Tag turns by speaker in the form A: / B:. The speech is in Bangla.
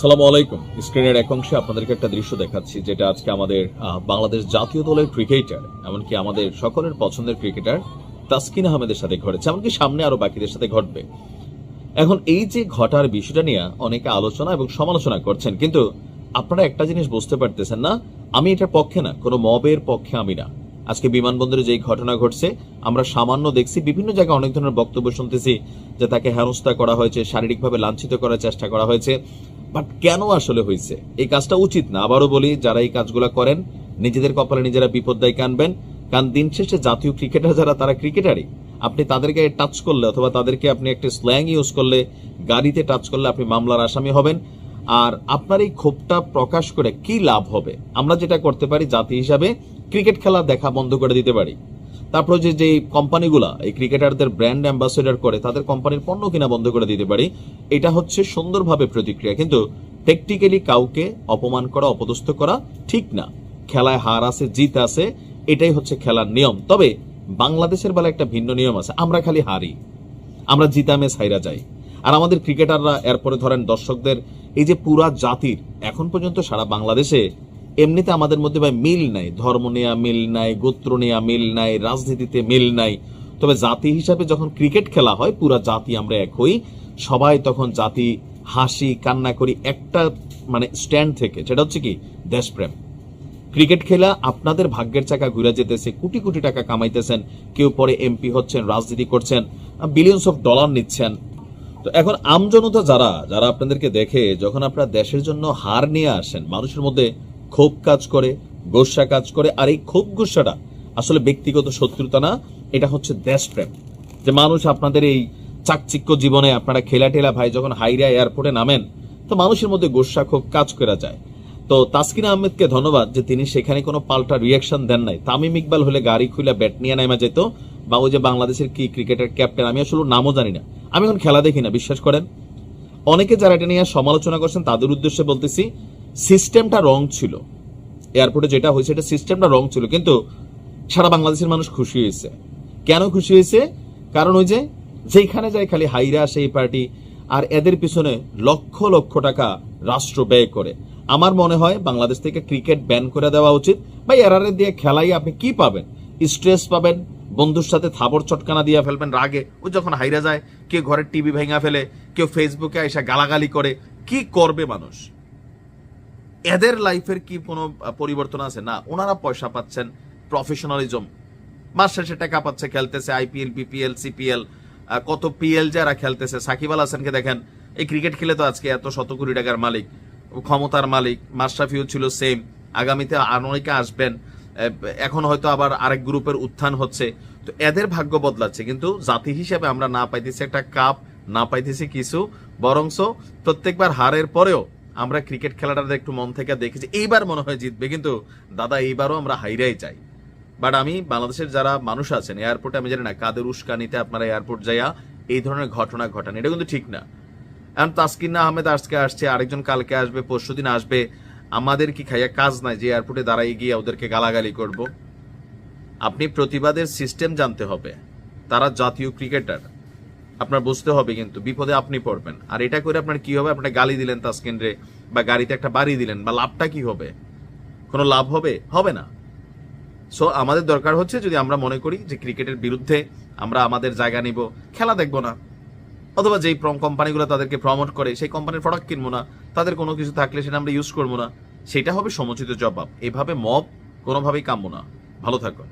A: সালাম আলাইকুম। স্ক্রিনের এক অংশে আপনাদেরকে একটা দৃশ্য দেখাচ্ছি, যেটা আজকে আমাদের বাংলাদেশ জাতীয় দলের ক্রিকেটার, এমনকি আমাদের সকলের পছন্দের ক্রিকেটার তাসকিন আহমেদের সাথে ঘটেছে, এমনকি সামনে আরও বাকিদের সাথে ঘটবে। এখন এই যে ঘটার বিষয়টা নিয়ে অনেকে আলোচনা এবং সমালোচনা করছেন, কিন্তু আপনারা একটা জিনিস বুঝতে পারতেছেন না, আমি এটার পক্ষে না, কোনো মবের পক্ষে আমি না। আজকে বিমানবন্দরে যেই ঘটনা ঘটছে, আমরা সামান্য দেখছি, বিভিন্ন জায়গায় অনেক ধরনের বক্তব্য শুনতেছি যে তাকে হেনস্থা করা হয়েছে, শারীরিকভাবে লাঞ্ছিত করার চেষ্টা করা হয়েছে। বাট কেন আসলে হয়েছে? এই কাজটা উচিত না। আবারও বলি, যারা এই কাজগুলো করেন, নিজেদের কপালে নিজেরা বিপদ দায় কানবেন। কারণ দিন শেষে জাতীয় ক্রিকেটার যারা, তারা ক্রিকেটারই। আপনি তাদেরকে টাচ করলে অথবা তাদেরকে আপনি একটা স্ল্যাং ইউজ করলে, গাড়িতে টাচ করলে আপনি মামলার আসামি হবেন। আর আপনার এই ক্ষোভটা প্রকাশ করে কি লাভ হবে? আমরা যেটা করতে পারি, জাতি হিসাবে ক্রিকেট খেলা দেখা বন্ধ করে দিতে পারি। তারপর যে যে কোম্পানিগুলা, এই ক্রিকেটারদের ব্র্যান্ড অ্যাম্বাসেডর করে, তাদের কোম্পানির পণ্য কিনা বন্ধ করে দিতে পারি, এটা হচ্ছে সুন্দরভাবে প্রতিক্রিয়া। কিন্তু টেকনিক্যালি কাউকে অপমান করা, অপদস্থ করা ঠিক না। খেলায় হার আছে, জিত আছে, এটাই হচ্ছে খেলার নিয়ম। তবে বাংলাদেশের বেলা একটা ভিন্ন নিয়ম আছে, আমরা খালি হারি, আমরা জিতামে সাইরা যাই। আর আমাদের ক্রিকেটাররা, এরপরে ধরেন দর্শকদের, এই যে পুরা জাতির, এখন পর্যন্ত সারা বাংলাদেশে এমনিতে আমাদের মধ্যে ভাই মিল নাই। ধর্ম নেয়া মিল নাই, গোত্র নেয়া মিল নাই, রাজনীতিতে মিল নাই। তবে জাতি হিসাবে যখন ক্রিকেট খেলা হয়, পুরা জাতি আমরা এক হই। সবাই তখন জাতি হাসি, কান্না করি, একটা মানে স্ট্যান্ড থেকে। সেটা হচ্ছে কি? দেশপ্রেম। ক্রিকেট খেলা আপনাদের ভাগ্যের চাকা ঘুরে যেতেছে, কোটি কোটি টাকা কামাইতেছেন, কেউ পরে এমপি হচ্ছেন, রাজনীতি করছেন বিলিয়ন্স অফ ডলার নিচ্ছেন। তো এখন আমজনতা যারা যারা আপনাদেরকে দেখে, যখন আপনারা দেশের জন্য হার নিয়ে আসেন, মানুষের মধ্যে ক্ষোভ কাজ করে, গোসা কাজ করে, আর এই ক্ষোভ গোসাটা আসলে ব্যক্তিগত শত্রুতা না, এটা হচ্ছে দেশপ্রেম যে মানুষ আপনাদের এই চাকচিক্য জীবনে আপনারা খেলা টেলা ভাই যখন হাইরা এয়ারপোর্টে নামেন, তো মানুষের মধ্যে গোসা ক্ষোভ কাজ করা যায়। তো তাসকিন আহমেদকে ধন্যবাদ যে তিনি সেখানে কোনো পাল্টা রিয়াকশন দেন নাই। তামিম ইকবাল হলে গাড়ি খুলে ব্যাট নিয়ে নামা যেত বা ওই যে বাংলাদেশের কি ক্রিকেটের ক্যাপ্টেন আমি আসলে নামও জানি না। আমি এখন খেলা দেখি না, বিশ্বাস করেন? অনেকে যারা এটা নিয়ে সমালোচনা করছেন, তাদের উদ্দেশ্যে বলতেছি সিস্টেমটা রং ছিল। এয়ারপোর্টে যেটা হয়েছে এটা সিস্টেমটা রং ছিল, কিন্তু সারা বাংলাদেশের মানুষ খুশি হয়েছে। কেন খুশি হয়েছে? কারণ ওই যে যেখানে যায় খালি হাইরা সেই পার্টি, আর এদের পিছনে লক্ষ লক্ষ টাকা রাষ্ট্র ব্যয় করে। আমার মনে হয় বাংলাদেশ থেকে ক্রিকেট ব্যান করে দেওয়া উচিত। বা এরারে দিয়ে খেলাই আপনি কি পাবেন? স্ট্রেস পাবেন, বন্ধুর সাথে থাবর চটকানা দিয়ে ফেলবেন রাগে। ও যখন হাইরা যায়, কেউ ঘরের টিভি ভেঙা ফেলে, কেউ ফেসবুকে এসে গালাগালি করে, কি করবে মানুষ? এদের লাইফের কি কোনো পরিবর্তন আছে? না, ওনারা পয়সা পাচ্ছেন প্রফেশনালিজম মাস শেষে টাকা পাচ্ছে, খেলতেছে আইপিএল বিপিএল সিপিএল কত পিএল যারা খেলতেছে। সাকিব আল হাসানকে দেখেন, এই ক্রিকেট খেলে তো আজকে এত শত কোটি টাকার মালিক, ক্ষমতার মালিক, মাশরাফিও ছিল সেম আগামীতে অনেকে আসবেন এখন হয়তো আবার আরেক গ্রুপের উত্থান হচ্ছে। তো এদের ভাগ্য বদলাচ্ছে, কিন্তু জাতি হিসেবে আমরা না পাইতেছি একটা কাপ না পাইতেছি কিছু, বরংস প্রত্যেকবার হারের পরেও আমরা ক্রিকেট খেলাটা একটু মন থেকে দেখেছি। এইবার মনে হয় জিতবে, কিন্তু দাদা, এইবারও আমরা হাইরাই চাই। বাট আমি বাংলাদেশের যারা মানুষ আছেন এয়ারপোর্টে আমি জানি না, কাদের উস্কানিতে আপনারা এয়ারপোর্ট যাইয়া এই ধরনের ঘটনা ঘটান। এটা কিন্তু ঠিক না। এখন তাসকিন আহমেদ আজকে আসছে, আরেকজন কালকে আসবে, পরশু দিন আসবে। আমাদের কি খাইয়া কাজ নাই যে এয়ারপোর্টে দাঁড়াই গিয়ে ওদেরকে গালাগালি করব? আপনি প্রতিবাদের সিস্টেম জানতে হবে। তারা জাতীয় ক্রিকেটার আপনার বুঝতে হবে কিন্তু, বিপদে আপনি পড়বেন। আর এটা করে আপনার কি হবে? আপনার গালি দিলেন তাসকিন রে বা গাড়িতে একটা বাড়ি দিলেন, বা লাভটা কি হবে? কোনো লাভ হবে? হবে না। সো আমাদের দরকার হচ্ছে যদি আমরা মনে করি যে ক্রিকেটের বিরুদ্ধে আমরা আমাদের জায়গা নিব, খেলা দেখব না। অথবা যেই কোম্পানিগুলো তাদেরকে প্রমোট করে, সেই কোম্পানির প্রোডাক্ট কিনবো না, তাদের কোনো কিছু থাকলে সেটা আমরা ইউজ করব না। সেটা হবে সমুচিত জবাব। এভাবে মব কোনোভাবেই কাম্য না। ভালো থাকুন